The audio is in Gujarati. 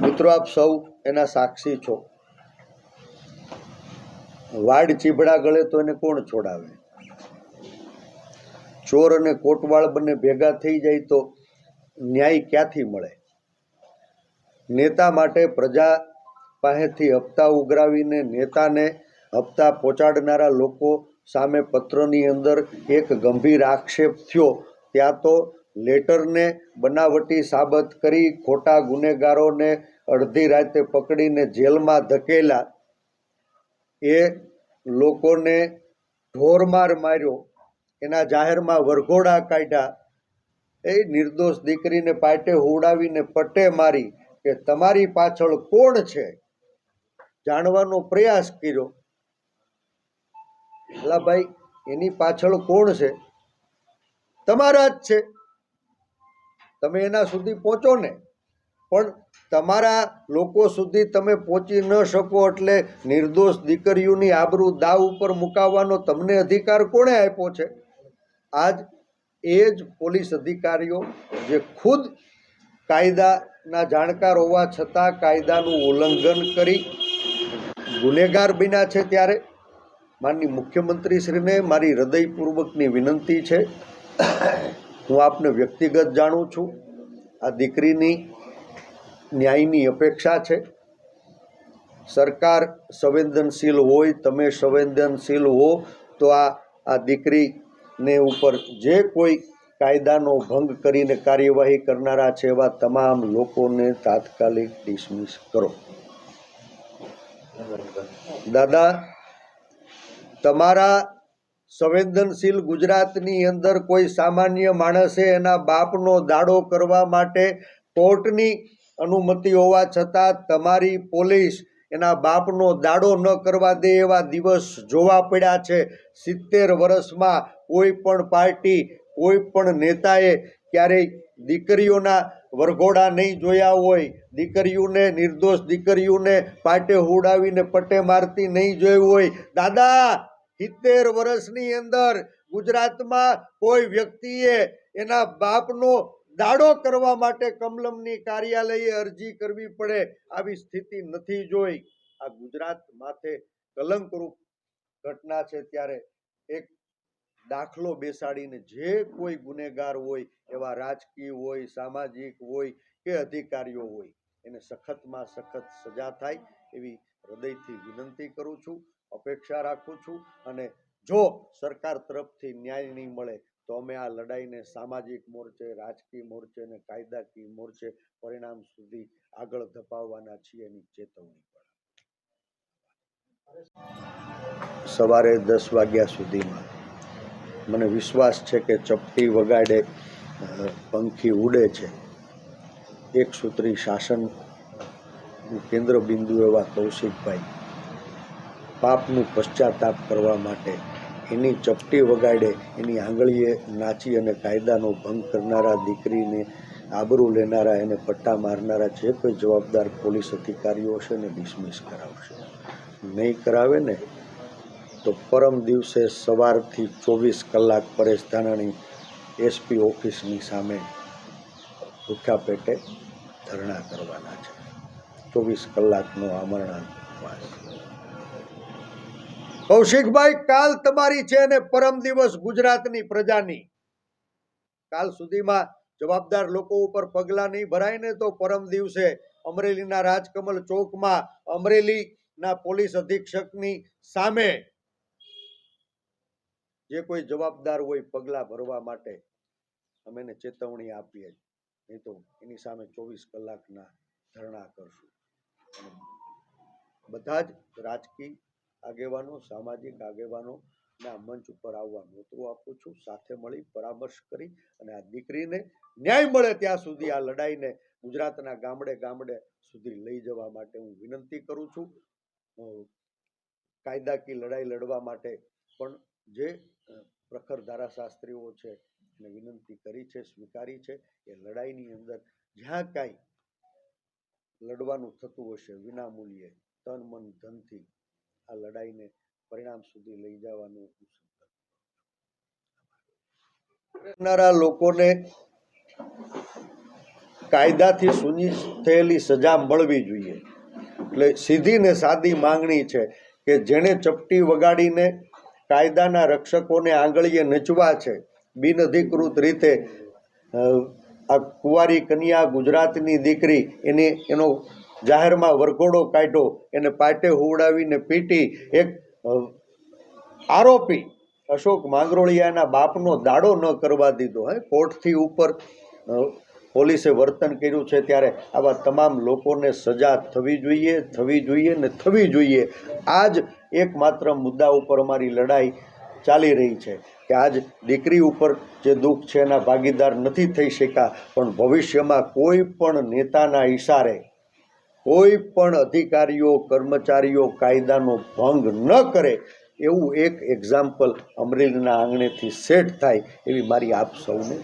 મિત્રો, આપ સૌ એના સાક્ષી છો. વાડ ચીભડા ગળે તો એને કોણ છોડાવે? ચોર અને કોટવાળ બંને ભેગા થઈ જાય તો ન્યાય ક્યાંથી મળે? નેતા માટે પ્રજા પાસેથી હપ્તા ઉઘરાવીને નેતાને હપ્તા પહોંચાડનારા લોકો સામે પત્રની અંદર એક ગંભીર આક્ષેપ થયો. ત્યાં તો લેટરને બનાવટી સાબત કરી ખોટા ગુનેગારોને અડધી રાતે પકડીને જેલમાં ધકેલા. એ લોકોને ઢોરમાર માર્યો. એના જાહેરમાં વરઘોડા કાઢ્યા. એ નિર્દોષ દીકરીને પાટે હોડાવીને પટે મારી કે તમારી પાછળ કોણ છે? જાણવાનો પ્રયાસ કર્યો. એલા ભાઈ, એની પાછળ કોણ છે? તમારા જ છે. તમે એના સુધી પહોંચો ને. પણ તમારા લોકો સુધી તમે પહોંચી ન શકો એટલે નિર્દોષ દીકરીઓની આબરૂ દાવ ઉપર મુકાવવાનો તમને અધિકાર કોણે આપ્યો છે? આજ એ જ પોલીસ અધિકારીઓ જે ખુદ કાયદાના જાણકાર હોવા છતાં કાયદાનું ઉલ્લંઘન કરી ગુનેગાર બન્યા છે ત્યારે માનની મુખ્યમંત્રીશ્રીને મારી હૃદયપૂર્વકની વિનંતી છે હું આપને વ્યક્તિગત જાણું છું. આ દીકરીની ન્યાયની અપેક્ષા છે. સરકાર સંવેદનશીલ હોય, તમે સંવેદનશીલ હો, તો આ આ દીકરીને ઉપર જે કોઈ કાયદાનો ભંગ કરીને કાર્યવાહી કરનારા છે એવા તમામ લોકોને તાત્કાલિક ડિસમિસ કરો. દાદા, તમારા સંવેદનશીલ ગુજરાતની અંદર કોઈ સામાન્ય માણસે એના બાપનો દાડો કરવા માટે કોર્ટની અનુમતિ હોવા છતાં તમારી પોલીસ એના બાપનો દાડો ન કરવા દે એવા દિવસ જોવા પડ્યા છે. સિત્તેર વર્ષમાં કોઈ પણ પાર્ટી, કોઈ પણ નેતાએ ક્યારેય દીકરીઓના વરઘોડા નહીં જોયા હોય. દીકરીઓને નિર્દોષ દીકરીઓને પાટે હુડાવીને પટ્ટે મારતી નહીં જોઈ હોય. દાદા સિત્તેર વર્ષની અંદર ગુજરાતમાં કોઈ વ્યક્તિએ એના બાપનો દાડો કરવા માટે કમલમની કાર્યાલયે અરજી કરવી પડે આવી સ્થિતિ નથી જોઈ. આ ગુજરાત માથે કલંકરૂપ ઘટના છે ત્યારે એક દાખલો બેસાડીને જે કોઈ ગુનેગાર હોય, એવા રાજકીય હોય, સામાજિક હોય કે અધિકારીઓ હોય, એને સખતમાં સખત સજા થાય એવી હૃદયથી વિનંતી કરું છું. અપેક્ષા રાખું છું અને જો સરકાર તરફથી ન્યાય નહીં મળે, તો અમે આ લડાઈને સામાજિક મોરચે, રાજકીય મોરચે અને કાયદાકીય મોરચે પરિણામ સુધી આગળ ધપાવવાના છીએ એની ચેતવણી પણ. સવારે દસ વાગ્યા સુધીમાં મને વિશ્વાસ છે કે ચપટી વગાડે પંખી ઉડે છે. એક સૂત્રી શાસન કેન્દ્ર બિંદુ એવા કૌશિકભાઈ પાપનું પશ્ચાતાપ કરવા માટે એની ચપટી વગાડે, એની આંગળીએ નાચી અને કાયદાનો ભંગ કરનારા દીકરીને આબરૂ લેનારા, એને પટ્ટા મારનારા જે કોઈ જવાબદાર પોલીસ અધિકારીઓ હશે ને ડિસમિસ કરાવશે. નહીં કરાવે ને, તો પરમ દિવસે સવારથી ચોવીસ કલાક પરેશ ધાનાણી એસપી ઓફિસની સામે ભૂખ્યા પેટે ધરણા કરવાના છે. ચોવીસ કલાકનો આમરણા કૌશિકભાઈ, કાલ તમારી છે અને પરમ દિવસ ગુજરાતની પ્રજાની. કાલ સુધીમાં જવાબદાર લોકો ઉપર પગલાં નહીં ભરાય ને તો પરમ દિવસે અમરેલીના રાજકમલ ચોકમાં અમરેલીના પોલીસ અધિક્ષકની સામે જે કોઈ જવાબદાર હોય પગલાં ભરવા માટે અમે એને ચેતવણી આપીએ. નહીં તો એની સામે ચોવીસ કલાકના ધરણા કરશું. બધા જ રાજકીય આગેવાનો, સામાજિક આગેવાનો ના મંચ ઉપર આવવા નોતરું આપું છું. સાથે મળી પરામર્શ કરી અને આ દીકરીને ન્યાય મળે ત્યાં સુધી આ લડાઈને ગુજરાતના ગામડે ગામડે સુધી લઈ જવા માટે હું વિનંતી કરું છું. કાયદાકીય લડાઈ લડવા માટે પણ જે પ્રખર ધારાશાસ્ત્રીઓ છે એને વિનંતી કરી છે, સ્વીકારી છે એ લડાઈની અંદર જ્યાં કાંઈ લડવાનું થતું હશે વિના મૂલ્યે તન મન ધનથી આ લડાઈને પરિણામ સુધી લઈ જવાનું હું. કરનારા લોકોને કાયદાથી સુનિશ્ચિત થયેલી સજા મળવી જોઈએ એટલે સીધી ને સાદી માંગણી છે કે જેણે ચપટી વગાડીને કાયદાના રક્ષકોને આંગળીએ નચવા છે, બિનઅધિકૃત રીતે આ કુંવારી કન્યા ગુજરાતની દીકરી, એને, એનો જાહેરમાં વરઘોડો કાઢ્યો, એને પાટે હુવડાવીને પીટી એક આરોપી અશોક માંગરોળિયાના બાપનો દાડો ન કરવા દીધો. હે, કોર્ટથી ઉપર પોલીસે વર્તન કર્યું છે ત્યારે આવા તમામ લોકોને સજા થવી જોઈએ થવી જોઈએ ને થવી જોઈએ. આ જ એકમાત્ર મુદ્દા ઉપર અમારી લડાઈ ચાલી રહી છે કે આજ દીકરી ઉપર જે દુઃખ છે એના ભાગીદાર નથી થઈ શક્યા, પણ ભવિષ્યમાં કોઈ પણ નેતાના ઈશારે કોઈ પણ અધિકારીઓ, કર્મચારીઓ કાયદાનો ભંગ ન કરે, એવું એક એક્ઝામ્પલ અમરેલીના આંગણેથી સેટ થાય એવી મારી આપ સૌને